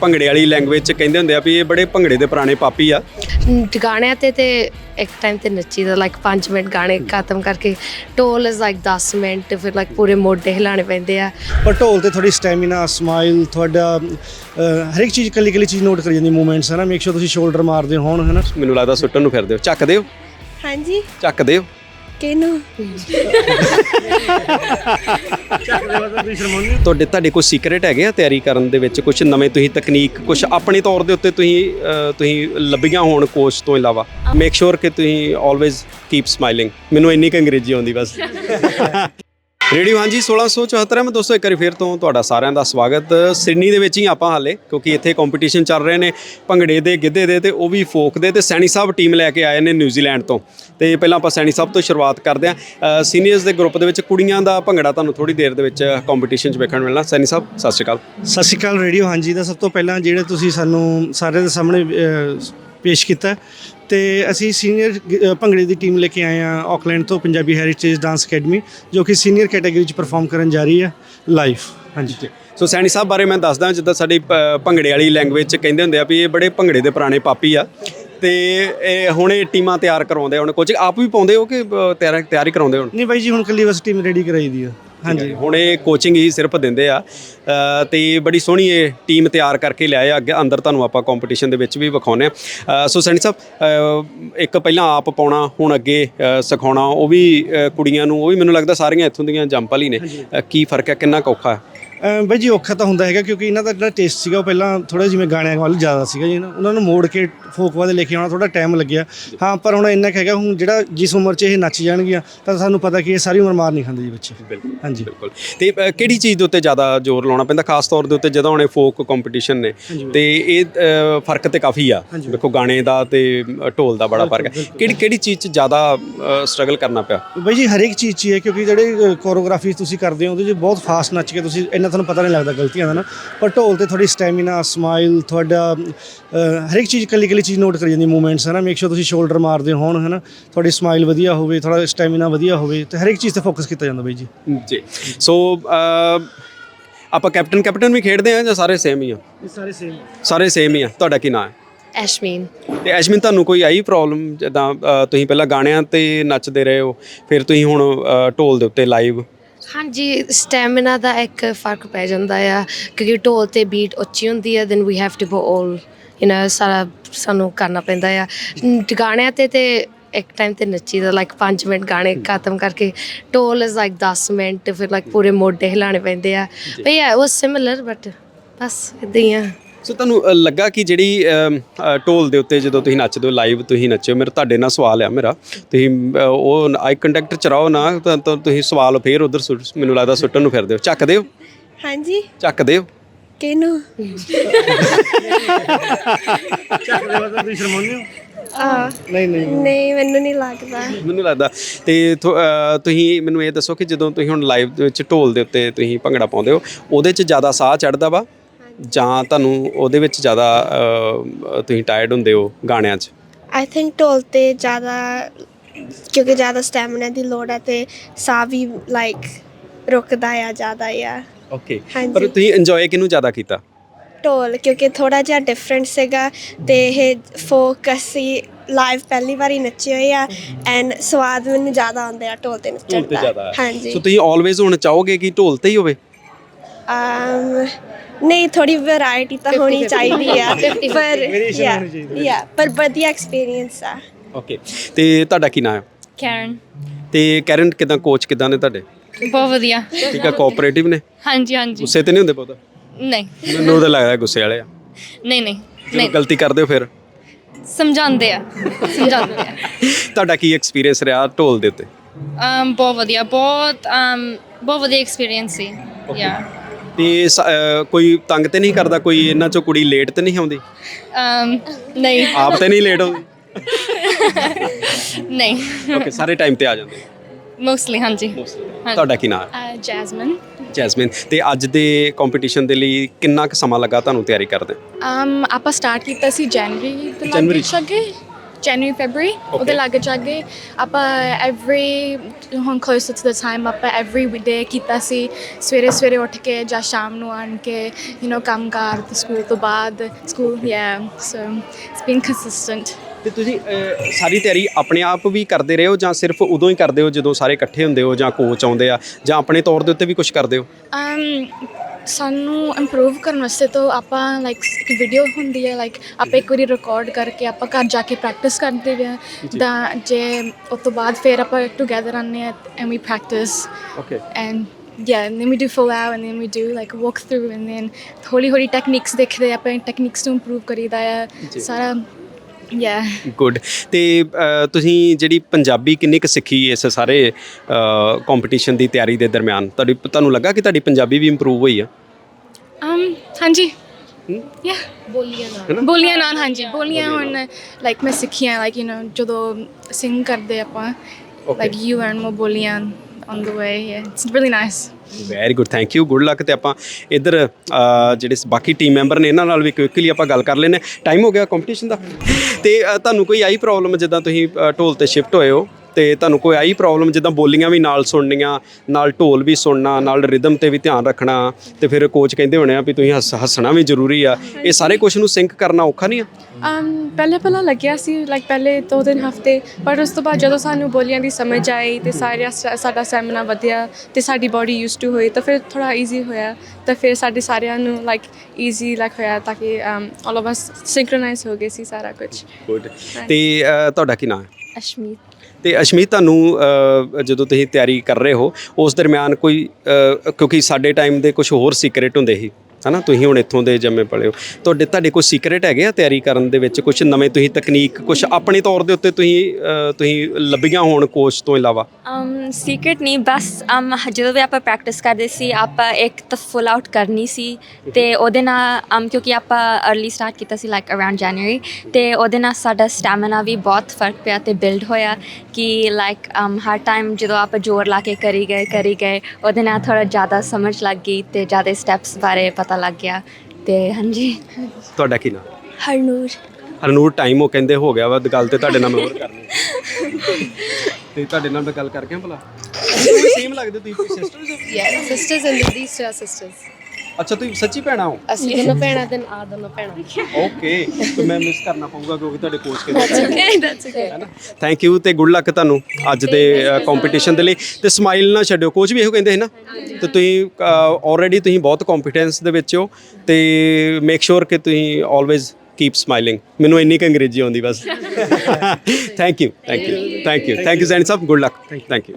ਭੰਗੜੇ ਵਾਲੀ ਲੈਂਗੁਏਜ ਚ ਕਹਿੰਦੇ ਹੁੰਦੇ ਆ ਵੀ ਇਹ ਬੜੇ ਭੰਗੜੇ ਦੇ ਪੁਰਾਣੇ ਪਾਪੀ ਆ। ਗਾਣਿਆਂ ਤੇ ਤੇ ਇੱਕ ਟਾਈਮ ਤੇ ਨੱਚੀਦਾ ਲਾਈਕ 5 ਮਿੰਟ ਗਾਣੇ ਖਤਮ ਕਰਕੇ ਢੋਲ ਇਜ਼ ਲਾਈਕ 10 ਮਿੰਟ ਫਿਰ ਲਾਈਕ ਪੂਰੇ ਮੋਢੇ ਹਿਲਾਣੇ ਪੈਂਦੇ ਆ। ਪਰ ਢੋਲ ਤੇ ਥੋੜੀ ਸਟੈਮਿਨਾ ਸਮਾਈਲ ਤੁਹਾਡਾ ਹਰ ਇੱਕ ਚੀਜ਼ ਕੱਲੀ ਕੱਲੀ ਚੀਜ਼ ਨੋਟ ਕਰੀ ਜਾਂਦੀ ਮੂਵਮੈਂਟਸ ਹੈ ਨਾ ਮੇਕ ਸ਼ੋਰ ਤੁਸੀਂ ਸ਼ੋਲਡਰ ਮਾਰਦੇ ਹੋਣ ਹੈ ਨਾ ਮੈਨੂੰ ਲੱਗਦਾ ਸੁੱਟਣ ਨੂੰ ਫਿਰਦੇ ਹੋ। ਚੱਕਦੇ ਹੋ? ਹਾਂਜੀ। ਚੱਕਦੇ ਹੋ? ਕਿਹਨੂੰ ਤੁਹਾਡੇ ਤੁਹਾਡੇ ਕੋਈ ਸੀਕ੍ਰੇਟ ਹੈਗੇ ਆ ਤਿਆਰੀ ਕਰਨ ਦੇ ਵਿੱਚ? ਕੁਝ ਨਵੇਂ ਤੁਸੀਂ ਤਕਨੀਕ ਕੁਝ ਆਪਣੇ ਤੌਰ ਦੇ ਉੱਤੇ ਤੁਸੀਂ ਅਹ, ਤੁਸੀਂ ਲੱਭੀਆਂ ਹੋਣ ਕੋਚ ਤੋਂ ਇਲਾਵਾ? ਮੇਕ ਸ਼ੋਰ ਕਿ ਤੁਸੀਂ ਆਲਵੇਜ਼ ਕੀਪ ਸਮਾਈਲਿੰਗ ਮੈਨੂੰ ਇੰਨੀ ਕੁ ਅੰਗਰੇਜ਼ੀ ਆਉਂਦੀ ਬਸ। ਰੇਡੀਓ ਹਾਂਜੀ 1674 ਮੈਂ ਦੋਸਤੋ, ਇੱਕ ਵਾਰੀ ਫਿਰ ਤੋਂ ਤੁਹਾਡਾ ਸਾਰਿਆਂ ਦਾ ਸਵਾਗਤ। ਸਿਡਨੀ ਦੇ ਵਿੱਚ ਹੀ ਆਪਾਂ ਹਾਲੇ, ਕਿਉਂਕਿ ਇੱਥੇ ਕੰਪੀਟੀਸ਼ਨ ਚੱਲ ਰਹੇ ਨੇ ਭੰਗੜੇ ਦੇ, ਗਿੱਧੇ ਦੇ ਤੇ ਉਹ ਵੀ ਫੋਕ ਦੇ ਤੇ ਸੈਣੀ ਸਾਹਿਬ ਟੀਮ ਲੈ ਕੇ ਆਏ ਨੇ ਨਿਊਜ਼ੀਲੈਂਡ ਤੋਂ। ਤੇ ਪਹਿਲਾਂ ਆਪਾਂ ਸੈਣੀ ਸਾਹਿਬ ਤੋਂ ਸ਼ੁਰੂਆਤ ਕਰਦੇ ਹਾਂ। ਸੀਨੀਅਰਸ ਦੇ ਗਰੁੱਪ ਦੇ ਵਿੱਚ ਕੁੜੀਆਂ ਦਾ ਭੰਗੜਾ ਤੁਹਾਨੂੰ ਥੋੜੀ ਦੇਰ ਦੇ ਵਿੱਚ ਕੰਪੀਟੀਸ਼ਨ 'ਚ ਵੇਖਣ ਮਿਲਣਾ। ਸੈਣੀ ਸਾਹਿਬ, ਸਤਿ ਸ਼੍ਰੀ ਅਕਾਲ। ਸਤਿ ਸ਼੍ਰੀ ਅਕਾਲ ਰੇਡੀਓ, ਹਾਂਜੀ, ਦਾ ਸਭ ਤੋਂ ਪਹਿਲਾਂ ਜਿਹੜੇ ਤੁਸੀਂ ਸਾਨੂੰ ਸਾਰਿਆਂ ਦੇ ਸਾਹਮਣੇ ਪੇਸ਼ ਕੀਤਾ ਤੇ ਅਸੀਂ ਸੀਨੀਅਰ ਭੰਗੜੇ ਦੀ ਟੀਮ ਲੈ ਕੇ ਆਏ ਹਾਂ ਆਕਲੈਂਡ ਤੋਂ ਪੰਜਾਬੀ ਹੈਰੀਟੇਜ ਡਾਂਸ ਅਕੈਡਮੀ ਜੋ ਕਿ ਸੀਨੀਅਰ ਕੈਟਾਗਰੀ 'ਚ ਪਰਫਾਰਮ ਕਰਨ ਜਾ ਰਹੀ ਹੈ ਲਾਈਵ ਹਾਂਜੀ। ਸੋ ਸੈਣੀ ਸਾਹਿਬ ਬਾਰੇ ਮੈਂ ਦੱਸਦਾ ਜਿੱਦਾਂ ਸਾਡੀ ਭੰਗੜੇ ਵਾਲੀ ਲੈਂਗੁਏਜ 'ਚ ਕਹਿੰਦੇ ਹੁੰਦੇ ਆ ਵੀ ਇਹ ਬੜੇ ਭੰਗੜੇ ਦੇ ਪੁਰਾਣੇ ਪਾਪੀ ਆ। ਤੇ ਇਹ ਹੁਣ ਇਹ ਟੀਮਾਂ ਤਿਆਰ ਕਰਾਉਂਦੇ ਹੁਣ ਕੁਝ ਆਪ ਵੀ ਪਾਉਂਦੇ ਹੋ ਕਿ ਤਿਆਰ ਤਿਆਰੀ ਕਰਾਉਂਦੇ ਹੁਣ? ਨਹੀਂ ਬਾਈ ਜੀ ਹੁਣ ਕੱਲੀ ਬਸ ਟੀਮ ਰੈਡੀ ਕਰਾਈ ਦੀ ਆ। ਹਾਂਜੀ। ਹੁਣ ਇਹ ਕੋਚਿੰਗ ਹੀ ਸਿਰਫ ਦਿੰਦੇ ਆ। ਅ, ਤੇ ਬੜੀ ਸੋਹਣੀ ਇਹ ਟੀਮ ਤਿਆਰ ਕਰਕੇ ਲਿਆਏ ਆ। ਅੱਗੇ ਅੰਦਰ ਤੁਹਾਨੂੰ ਆਪਾਂ ਕੰਪੀਟੀਸ਼ਨ ਦੇ ਵਿੱਚ ਵੀ ਵਿਖਾਉਨੇ ਆ। ਸੋ ਸੈਣੀ ਸਾਹਿਬ ਅ, ਇੱਕ ਪਹਿਲਾਂ ਆਪ ਪਾਉਣਾ ਹੁਣ ਅੱਗੇ ਅ, ਸਿਖਾਉਣਾ ਉਹ ਵੀ ਅ, ਕੁੜੀਆਂ ਨੂੰ ਉਹ ਵੀ ਮੈਨੂੰ ਲੱਗਦਾ ਸਾਰੀਆਂ ਇੱਥੋਂ ਦੀਆਂ ਜੰਪਲ ਹੀ ਨੇ। ਅ, ਕੀ ਫ਼ਰਕ ਹੈ? ਕਿੰਨਾ ਕੁ ਔਖਾ ਹੈ? ਬਾਈ ਜੀ ਔਖਾ ਤਾਂ ਹੁੰਦਾ ਹੈਗਾ ਕਿਉਂਕਿ ਇਹਨਾਂ ਦਾ ਜਿਹੜਾ ਟੇਸਟ ਸੀਗਾ ਉਹ ਪਹਿਲਾਂ ਥੋੜਾ ਜਿਵੇਂ ਗਾਣਿਆਂ ਵੱਲ ਜ਼ਿਆਦਾ ਸੀਗਾ ਜੀ। ਉਹਨਾਂ ਨੂੰ ਮੋੜ ਕੇ ਫੋਕ ਵਾਲੇ ਲੈ ਕੇ ਆਉਣਾ ਥੋੜਾ ਟਾਈਮ ਲੱਗਿਆ। ਹਾਂ ਪਰ ਹੁਣ ਇੰਨਾ ਹੈਗਾ ਹੁਣ ਜਿਹੜਾ ਜਿਸ ਉਮਰ 'ਚ ਇਹ ਨੱਚ ਜਾਣਗੀਆਂ ਤਾਂ ਸਾਨੂੰ ਪਤਾ ਕਿ ਇਹ ਸਾਰੀ ਉਮਰ ਮਾਰ ਨਹੀਂ ਖਾਂਦੇ ਜੀ ਬੱਚੇ। ਬਿਲਕੁਲ ਹਾਂਜੀ। ਬਿਲਕੁਲ। ਤੇ ਅ, ਕਿਹੜੀ ਚੀਜ਼ ਦੇ ਉੱਤੇ ਜ਼ਿਆਦਾ ਜ਼ੋਰ ਲਾਉਣਾ ਪੈਂਦਾ? ਖਾਸ ਤੌਰ ਦੇ ਉੱਤੇ ਜਦੋਂ ਹੁਣ ਫੋਕ ਕੰਪੀਟੀਸ਼ਨ ਨੇ ਤੇ ਇਹ ਅ, ਫ਼ਰਕ ਤੇ ਕਾਫੀ ਆ। ਦੇਖੋ ਗਾਣੇ ਦਾ ਤੇ ਅ, ਢੋਲ ਦਾ ਬੜਾ ਫ਼ਰਕ ਹੈ। ਕਿਹੜੀ ਕਿਹੜੀ ਚੀਜ਼ 'ਚ ਜ਼ਿਆਦਾ ਸਟਰਗਲ ਕਰਨਾ ਪਿਆ? ਬਾਈ ਜੀ ਹਰ ਇੱਕ ਚੀਜ਼ 'ਚ ਹੀ ਹੈ ਕਿਉਂਕਿ ਜਿਹੜੇ ਕੋਰੀਓਗ੍ਰਾਫੀ ਤੁਸੀਂ ਕਰਦੇ ਹੋ ਉਹਦੇ 'ਚ ਬਹੁਤ ਫਾਸਟ ਨੱਚ ਕੇ ਤੁਸੀਂ ਇੰਨਾ ਤੁਹਾਨੂੰ ਪਤਾ ਨਹੀਂ ਲੱਗਦਾ ਗਲਤੀਆਂ ਦਾ ਨਾ ਪਰ ਢੋਲ ਤੇ ਥੋੜੀ ਸਟੈਮਿਨਾ ਸਮਾਈਲ ਤੁਹਾਡਾ ਅਹ, ਹਰ ਇੱਕ ਚੀਜ਼ ਕੱਲੀ ਕੱਲੀ ਚੀਜ਼ ਨੋਟ ਕਰੀ ਜਾਂਦੀ ਮੂਵਮੈਂਟਸ ਹੈ ਨਾ ਮੇਕ ਸ਼ੋਰ ਤੁਸੀਂ ਸ਼ੋਲਡਰ ਮਾਰਦੇ ਹੋਣ ਹੈ ਨਾ ਤੁਹਾਡੀ ਸਮਾਈਲ ਵਧੀਆ ਹੋਵੇ ਥੋੜਾ ਸਟੈਮਿਨਾ ਵਧੀਆ ਹੋਵੇ ਤੇ ਹਰ ਇੱਕ ਚੀਜ਼ ਤੇ ਫੋਕਸ ਕੀਤਾ ਜਾਂਦਾ ਬਾਈ ਜੀ। ਜੀ। ਸੋ ਆਪਾਂ ਕੈਪਟਨ ਕੈਪਟਨ ਵੀ ਖੇਡਦੇ ਆ ਜਾਂ ਸਾਰੇ ਸੇਮ ਹੀ ਆ? ਇਹ ਸਾਰੇ ਸੇਮ ਸਾਰੇ ਸੇਮ ਹੀ ਆ। ਤੁਹਾਡਾ ਕੀ ਨਾਮ ਹੈ? ਐਸ਼ਮੀਨ ਤੇ ਐਸ਼ਮਿਨ ਤੁਹਾਨੂੰ ਕੋਈ ਆਈ ਪ੍ਰੋਬਲਮ ਜਿੱਦਾਂ ਤੁਸੀਂ ਪਹਿਲਾਂ ਗਾਣਿਆਂ ਤੇ ਨੱਚਦੇ ਰਹੇ ਹੋ ਫਿਰ ਤੁਸੀਂ ਹੁਣ ਢੋਲ ਦੇ ਉੱਤੇ ਲਾਈਵ ਹਾਂਜੀ ਸਟੈਮਿਨਾ ਦਾ ਇੱਕ ਫਰਕ ਪੈ ਜਾਂਦਾ ਆ ਕਿਉਂਕਿ ਢੋਲ ਤੇ ਬੀਟ ਉੱਚੀ ਹੁੰਦੀ ਆ then we have to go 올 you know ਸਾਰਾ ਸਾਨੂੰ ਕਰਨਾ ਪੈਂਦਾ ਆ ਨ- ਗਾਣਿਆਂ ਤੇ ਤੇ ਇੱਕ ਟਾਈਮ ਤੇ ਨੱਚੀਦਾ ਲਾਈਕ 5 ਮਿੰਟ ਗਾਣੇ ਖਤਮ ਕਰਕੇ ਢੋਲ ਇਜ਼ ਲਾਈਕ 10 ਮਿੰਟ ਫਿਰ ਲਾਈਕ ਪੂਰੇ ਮੋਢੇ ਹਿਲਾਣੇ ਪੈਂਦੇ ਆ but yeah it was similar but ਬਸ ਇਦਾਂ ਹੀ ਆ ਸੋ ਤੁਹਾਨੂੰ ਅ, ਲੱਗਾ ਕਿ ਜਿਹੜੀ ਅਮ, ਅ, ਢੋਲ ਦੇ ਉੱਤੇ ਜਦੋਂ ਤੁਸੀਂ ਨੱਚਦੇ ਹੋ ਲਾਈਵ ਤੁਸੀਂ ਨੱਚਿਓ ਮੇਰਾ ਤੁਹਾਡੇ ਨਾਲ ਸਵਾਲ ਆ ਮੇਰਾ। ਤੁਸੀਂ ਅ, ਉਹ ਆਈ ਕੰਟੈਕਟ ਚਰਾਓ ਨਾ ਤਾਂ ਤਾਂ ਤੁਸੀਂ ਸਵਾਲ ਫੇਰ ਉਧਰ ਮੈਨੂੰ ਲੱਗਦਾ ਸੁੱਟਣ ਨੂੰ ਫਿਰਦੇ ਹੋ। ਚੱਕਦੇ ਹੋ? ਹਾਂਜੀ। ਚੱਕਦੇ ਹੋ? ਕਿਹਨੂੰ? ਆ। ਨਹੀਂ ਨਹੀਂ। ਨਹੀਂ ਮੈਨੂੰ ਨਹੀਂ ਲੱਗਦਾ। ਮੈਨੂੰ ਲੱਗਦਾ। ਤੇ ਥੋ- ਤੁਸੀਂ ਮੈਨੂੰ ਇਹ ਦੱਸੋ ਕਿ ਜਦੋਂ ਤੁਸੀਂ ਹੁਣ ਲਾਈਵ ਦੇ ਵਿੱਚ ਢੋਲ ਦੇ ਉੱਤੇ ਤੁਸੀਂ ਭੰਗੜਾ ਪਾਉਂਦੇ ਹੋ ਉਹਦੇ 'ਚ ਜ਼ਿਆਦਾ ਸਾਹ ਚੜਦਾ ਵਾ? ਜਾਂ ਤੁਹਾਨੂੰ ਉਹਦੇ ਵਿੱਚ ਜ਼ਿਆਦਾ ਅ, ਤੁਸੀਂ ਟਾਇਰਡ ਹੁੰਦੇ ਹੋ ਗਾਣਿਆਂ 'ਚ? ਆਈ ਥਿੰਕ ਢੋਲ ਤੇ ਜ਼ਿਆਦਾ ਕਿਉਂਕਿ ਜ਼ਿਆਦਾ ਸਟੈਮਿਨਾ ਦੀ ਲੋੜ ਹੈ ਤੇ ਸਾਹ ਵੀ ਲਾਈਕ ਰੁਕਦਾ ਆ ਜ਼ਿਆਦਾ ਆ ਓਕੇ ਹਾਂਜੀ। ਪਰ ਤੁਸੀਂ ਇੰਜੋਏ ਕਿਹਨੂੰ ਜ਼ਿਆਦਾ ਕੀਤਾ? ਢੋਲ ਕਿਉਂਕਿ ਥੋੜਾ ਜਿਹਾ ਡਿਫਰੈਂਟ ਸੀਗਾ ਤੇ ਇਹ ਫੋਕ ਅਸੀਂ ਲਾਈਵ ਪਹਿਲੀ ਵਾਰੀ ਨੱਚੇ ਹੋਏ ਆ ਐਂਡ ਸਵਾਦ ਮੈਨੂੰ ਜ਼ਿਆਦਾ ਆਉਂਦਾ ਆ ਢੋਲ ਤੇ ਨੱਚਣ ਦਾ। ਹਾਂਜੀ। ਸੋ ਤੁਸੀਂ ਆਲਵੇਜ਼ ਹੁਣ ਚਾਹੋਗੇ ਕਿ ਢੋਲ ਤੇ ਹੀ ਹੋਵੇ? Um ਨਹੀਂ ਥੋੜੀ ਵੈਰਾਈਟੀ ਤਾਂ ਹੋਣੀ ਚਾਹੀਦੀ ਆ ਪਰ ਯਾ ਪਰ ਵਧੀਆ ਐਕਸਪੀਰੀਅੰਸ ਆ। ਓਕੇ ਤੇ ਤੁਹਾਡਾ ਕੀ ਨਾਮ ਹੈ ਕੈਰਨ ਤੇ ਕੈਰਨ ਕਿਦਾਂ ਕੋਚ ਕਿਦਾਂ ਨੇ ਤੁਹਾਡੇ? ਬਹੁਤ ਵਧੀਆ। ਠੀਕ ਆ ਕੋਆਪਰੇਟਿਵ ਨੇ? ਹਾਂਜੀ ਹਾਂਜੀ। ਗੁੱਸੇ ਤੇ ਨਹੀਂ ਹੁੰਦੇ ਬਹੁਤ? ਨਹੀਂ। ਮੈਨੂੰ ਤਾਂ ਲੱਗਦਾ ਗੁੱਸੇ ਵਾਲੇ ਆ। ਨਹੀਂ ਨਹੀਂ। ਨਹੀਂ। ਗਲਤੀ ਕਰਦੇ ਹੋ ਫਿਰ? ਸਮਝਾਉਂਦੇ ਆ। ਸਮਝਾਉਂਦੇ ਆ। ਤੁਹਾਡਾ ਕੀ ਐਕਸਪੀਰੀਅੰਸ ਰਿਹਾ ਢੋਲ ਦੇ ਉੱਤੇ? ਬਹੁਤ ਵਧੀਆ। ਬਹੁਤ ਬਹੁਤ ਵਧੀਆ ਐਕਸਪੀਰੀਅੰਸ ਸੀ। ਯਾ ਤੇ ਸ- ਅਹ ਕੋਈ ਤੰਗ ਤੇ ਨਹੀਂ ਕਰਦਾ ਕੋਈ ਇਹਨਾਂ ਚੋਂ ਕੁੜੀ ਲੇਟ ਤੇ ਨਹੀਂ ਆਉਂਦੀ? um, ਨਹੀਂ। ਆਪ ਤੇ ਨਹੀਂ ਲੇਟ ਆਉਂਦੀ? ਨਹੀਂ। ਓਕੇ ਸਾਰੇ ਟਾਈਮ ਤੇ ਆ ਜਾਂਦੇ ਮੋਸਟਲੀ ਹਾਂਜੀ। ਤੁਹਾਡਾ ਕੀ ਨਾਮ ਹੈ ਜੈਸਮਨ। ਜੈਸਮਿਨ ਤੇ ਅੱਜ ਦੇ ਕੰਪੀਟੀਸ਼ਨ ਦੇ ਲਈ ਕਿੰਨਾ ਕੁ ਸਮਾਂ ਲੱਗਾ ਤੁਹਾਨੂੰ ਤਿਆਰੀ ਕਰਦੇ? um ਆਪਾਂ ਸਟਾਰਟ ਕੀਤਾ ਸੀ ਜਨਵਰੀ ਦੇ ਜਨਵਰੀ ਲੱਗੇ 'ਚ ਅੱਗੇ ਜਨਵਰੀ ਫੈਬਰੀ ਉਹਦੇ ਲਾਗੇ ਚਾਗੇ ਆਪਾਂ ਐਵਰੀ ਹੁਣ ਕਲੋਜ਼ਰ ਟੂ ਦ ਟਾਈਮ ਆਪਾਂ ਐਵਰੀ ਡੇ ਕੀਤਾ ਸੀ ਸਵੇਰੇ ਸਵੇਰੇ ਉੱਠ ਕੇ ਜਾਂ ਸ਼ਾਮ ਨੂੰ ਆਣ ਕੇ ਯੂ نو ਕੰਮ ਕਾਰ ਤੇ ਸਕੂਲ ਤੋਂ ਬਾਅਦ ਸਕੂਲ ਯਾ ਸੋ ਇਟਸ ਬੀਨ ਕੰਸਿਸਟੈਂਟ ਤੇ ਤੁਸੀਂ ਅਹ, ਸਾਰੀ ਤਿਆਰੀ ਆਪਣੇ ਆਪ ਵੀ ਕਰਦੇ ਰਹੇ ਹੋ ਜਾਂ ਸਿਰਫ ਉਦੋਂ ਹੀ ਕਰਦੇ ਹੋ ਜਦੋਂ ਸਾਰੇ ਇਕੱਠੇ ਹੁੰਦੇ ਹੋ ਜਾਂ ਕੋਚ ਆਉਂਦੇ ਆ ਜਾਂ ਆਪਣੇ ਤੌਰ ਦੇ ਉੱਤੇ ਵੀ ਕੁਝ ਕਰਦੇ ਹੋ? Um ਸਾਨੂੰ ਇੰਪਰੂਵ ਕਰਨ ਵਾਸਤੇ ਤਾਂ ਆਪਾਂ ਲਾਈਕ ਇੱਕ ਵੀਡੀਓ ਹੁੰਦੀ ਹੈ ਲਾਈਕ ਆਪਾਂ ਇੱਕ ਵਾਰੀ ਰਿਕਾਰਡ ਕਰਕੇ ਆਪਾਂ ਘਰ ਜਾ ਕੇ ਪ੍ਰੈਕਟਿਸ ਕਰਦੇ ਵੀ ਹਾਂ। ਤਾਂ ਜੇ ਉਸ ਤੋਂ ਬਾਅਦ ਫਿਰ ਆਪਾਂ ਟੁਗੇਦਰ ਆਉਂਦੇ ਹਾਂ and we practice okay and yeah and then we do full out and then we do like a walk through and then ਹੌਲੀ ਹੌਲੀ ਟੈਕਨੀਕਸ ਦੇਖਦੇ ਆਪਾਂ ਟੈਕਨੀਕਸ ਨੂੰ ਇੰਪਰੂਵ ਕਰੀਦਾ ਹੈ ਸਾਰਾ yeah. ਗੁੱਡ ਤੇ ਤੁਸੀਂ ਜਿਹੜੀ ਪੰਜਾਬੀ ਕਿੰਨੀ ਕੁ ਸਿੱਖੀ ਇਸ ਸਾਰੇ ਕੰਪੀਟੀਸ਼ਨ ਦੀ ਤਿਆਰੀ ਦੇ ਦਰਮਿਆਨ? ਤੁਹਾਡੀ ਤੁਹਾਨੂੰ ਲੱਗਾ ਕਿ ਤੁਹਾਡੀ ਪੰਜਾਬੀ ਵੀ ਇੰਪਰੂਵ ਹੋਈ ਆ? Um ਹਾਂਜੀ। yeah. ਬੋਲੀਆਂ ਨਾਲ। ਬੋਲੀਆਂ ਨਾਲ ਹਾਂਜੀ। ਬੋਲੀਆਂ ਹੁਣ ਲਾਈਕ ਮੈਂ ਸਿੱਖੀਆਂ ਲਾਈਕ ਯੂ نو ਜਦੋਂ ਸਿੰਗ ਕਰਦੇ ਆਪਾਂ ਲਾਈਕ ਯੂ ਲਰਨ ਮੋ ਬੋਲੀਆਂ। On the way yeah. It's really nice. Very good thank you good luck ਤੇ ਆਪਾਂ ਇੱਧਰ ਅਹ, ਜਿਹੜੇ ਬਾਕੀ ਟੀਮ ਮੈਂਬਰ ਨੇ ਇਹਨਾਂ ਨਾਲ ਵੀ ਕੁਇਕਲੀ ਆਪਾਂ ਗੱਲ ਕਰ ਲੈਨੇ ਟਾਈਮ ਹੋ ਗਿਆ ਕੰਪੀਟੀਸ਼ਨ ਦਾ। ਤੇ ਅਹ, ਤੁਹਾਨੂੰ ਕੋਈ ਆਈ ਪ੍ਰੋਬਲਮ ਜਿੱਦਾਂ ਤੁਸੀਂ ਅਹ, ਢੋਲ ਤੇ ਸ਼ਿਫਟ ਹੋਏ ਹੋ? ਤੇ ਤੁਹਾਨੂੰ ਕੋਈ ਆਈ ਪ੍ਰੋਬਲਮ ਜਿੱਦਾਂ ਬੋਲੀਆਂ ਵੀ ਨਾਲ ਸੁਣਨੀਆਂ ਨਾਲ ਢੋਲ ਵੀ ਸੁਣਨਾ ਨਾਲ ਰਿਦਮ ਤੇ ਵੀ ਧਿਆਨ ਰੱਖਣਾ ਤੇ ਫਿਰ ਕੋਚ ਕਹਿੰਦੇ ਹੋਣੇ ਆ ਵੀ ਤੁਸੀਂ ਹੱਸ- ਹੱਸਣਾ ਵੀ ਜ਼ਰੂਰੀ ਆ। ਇਹ ਸਾਰੇ ਕੁਝ ਨੂੰ ਸਿੰਕ ਕਰਨਾ ਔਖਾ ਨਹੀਂ ਆ? um ਪਹਿਲੇ ਪਹਿਲਾਂ ਲੱਗਿਆ ਸੀ ਲਾਈਕ ਪਹਿਲੇ ਦੋ ਦਿਨ ਹਫ਼ਤੇ ਪਰ ਉਸ ਤੋਂ ਬਾਅਦ ਜਦੋਂ ਸਾਨੂੰ ਬੋਲੀਆਂ ਦੀ ਸਮਝ ਆਈ ਤੇ ਸਾਰਿਆ ਸਾਡਾ ਸੈਮਨਾ ਵਧਿਆ ਤੇ ਸਾਡੀ ਬਾਡੀ ਯੂਜ਼ਡ ਟੂ ਹੋਈ ਤਾਂ ਫਿਰ ਥੋੜਾ ਈਜ਼ੀ ਹੋਇਆ ਤਾਂ ਫਿਰ ਸਾਡੇ ਸਾਰਿਆਂ ਨੂੰ ਲਾਈਕ ਈਜ਼ੀ ਲੱਗ ਹੋਇਆ ਤਾਂ ਕਿ ਆਲ ਆਫ ਅਸ ਸਿੰਕਰੋਨਾਈਜ਼ ਹੋ ਗਏ ਸੀ ਸਾਰਾ ਕੁਝ ਗੁੱਡ ਤੇ ਤੁਹਾਡਾ ਕੀ ਨਾਮ ਹੈ? ਅਸ਼ਮੀਤ ਤੇ ਅਸ਼ਮੀਤ, ਤੁਹਾਨੂੰ ਜਦੋਂ ਤੁਸੀਂ ਤਿਆਰੀ ਕਰ ਰਹੇ ਹੋ, ਉਸ ਦਰਮਿਆਨ ਕੋਈ ਕਿਉਂਕਿ ਸਾਡੇ ਟਾਈਮ ਦੇ ਕੁਝ ਹੋਰ ਸੀਕ੍ਰੇਟ ਹੁੰਦੇ ਸੀ, ਹਨਾ? ਤੁਸੀਂ ਹੁਣ ਇੱਥੋਂ ਦੇ ਜੰਮੇ ਪਲੇ ਹੋ। ਤੁਹਾਡੇ ਤੁਹਾਡੇ ਕੋਈ ਸੀਕ੍ਰੇਟ ਹੈਗੇ ਆ ਤਿਆਰੀ ਕਰਨ ਦੇ ਵਿੱਚ? ਕੁਝ ਨਵੇਂ ਤੁਸੀਂ ਤਕਨੀਕ ਕੁਝ ਆਪਣੇ ਤੌਰ ਦੇ ਉੱਤੇ ਤੁਸੀਂ ਤੁਸੀਂ ਲੱਭੀਆਂ ਹੋਣ ਕੋਚ ਤੋਂ ਇਲਾਵਾ? um ਨਹੀਂ, ਬਸ um ਜਦੋਂ ਵੀ ਆਪਾਂ ਪ੍ਰੈਕਟਿਸ ਕਰਦੇ ਸੀ, ਆਪਾਂ ਇੱਕ ਤਾਂ ਫੁੱਲ ਆਊਟ ਕਰਨੀ ਸੀ ਤੇ ਉਹਦੇ ਨਾਲ um ਕਿਉਂਕਿ ਆਪਾਂ अर्ਲੀ ਸਟਾਰਟ ਕੀਤਾ ਸੀ ਲਾਈਕ ਅਰਾਊਂਡ ਜਨਵਰੀ ਤੇ ਉਹਦੇ ਨਾਲ ਸਾਡਾ ਸਟੈਮਿਨਾ ਵੀ ਬਹੁਤ ਫ਼ਰਕ ਪਿਆ ਤੇ ਬਿਲਡ ਹੋਇਆ ਕਿ ਲਾਈਕ um ਹਰ ਟਾਈਮ ਜਦੋਂ ਆਪਾਂ ਜ਼ੋਰ ਲਾ ਕੇ ਕਰੀ ਗਏ ਕਰੀ ਗਏ ਉਹਦੇ ਨਾਲ ਥੋੜਾ ਜ਼ਿਆਦਾ ਸਮਝ ਲੱਗ ਗਈ ਤੇ ਜ਼ਿਆਦਾ ਸਟੈਪਸ ਬਾਰੇ ਪਤਾ ਲੱਗ ਗਿਆ ਤੇ ਹਾਂਜੀ। ਤੁਹਾਡਾ ਕੀ ਨਾਮ ਹਰਨੂਰ। ਹਰਨੂਰ ਟਾਈਮ ਉਹ ਕਹਿੰਦੇ ਹੋ ਗਿਆ ਵਾ ਗੱਲ ਤੇ ਤੁਹਾਡੇ ਨਾਲ ਮੈਂ ਹੋਰ ਕਰਨੀ। ਤੇ ਤੁਹਾਡੇ ਨਾਲ ਮੈਂ ਗੱਲ ਕਰਕੇ ਆ ਭਲਾ? ਸੇਮ ਲੱਗਦੇ ਤੁਸੀਂ ਸਿਸਟਰਸ ਹੋ ਯਾ ਸਿਸਟਰਸ ਐਂਡ ਆਰ ਸਿਸਟਰਸ ਅੱਛਾ ਤੁਸੀਂ ਸੱਚੀ ਭੈਣਾ ਹੋ? ਅਸੀਂ ਦੋਨੋਂ ਭੈਣਾਂ ਤੇ ਆ ਦੋਨੋਂ ਭੈਣਾਂ ਓਕੇ ਤੇ ਮੈਂ ਮਿਸ ਕਰਨਾ ਪਊਗਾ ਕਿਉਂਕਿ ਤੁਹਾਡੇ ਕੋਚ ਓਕੇ ਥੈਂਕ ਯੂ ਤੇ ਗੁੱਡ ਲੱਕ ਤੁਹਾਨੂੰ ਅੱਜ ਦੇ ਕੰਪੀਟੀਸ਼ਨ ਦੇ ਲਈ। ਤੇ ਸਮਾਈਲ ਨਾ ਛੱਡਿਓ ਕੋਚ ਵੀ ਇਹੋ ਕਹਿੰਦੇ ਸੀ ਨਾ? ਤੇ ਤੁਸੀਂ ਆਲਰੇਡੀ ਤੁਸੀਂ ਬਹੁਤ ਕੰਫੀਡੈਂਸ ਦੇ ਵਿੱਚ ਹੋ ਤੇ ਮੇਕ ਸ਼ੋਰ ਕਿ ਤੁਸੀਂ ਆਲਵੇਜ਼ ਕੀਪ ਸਮਾਈਲਿੰਗ ਮੈਨੂੰ ਇੰਨੀ ਕੁ ਅੰਗਰੇਜ਼ੀ ਆਉਂਦੀ ਬਸ। Thank you thank you thank you thank you Zain Sahib good luck thank you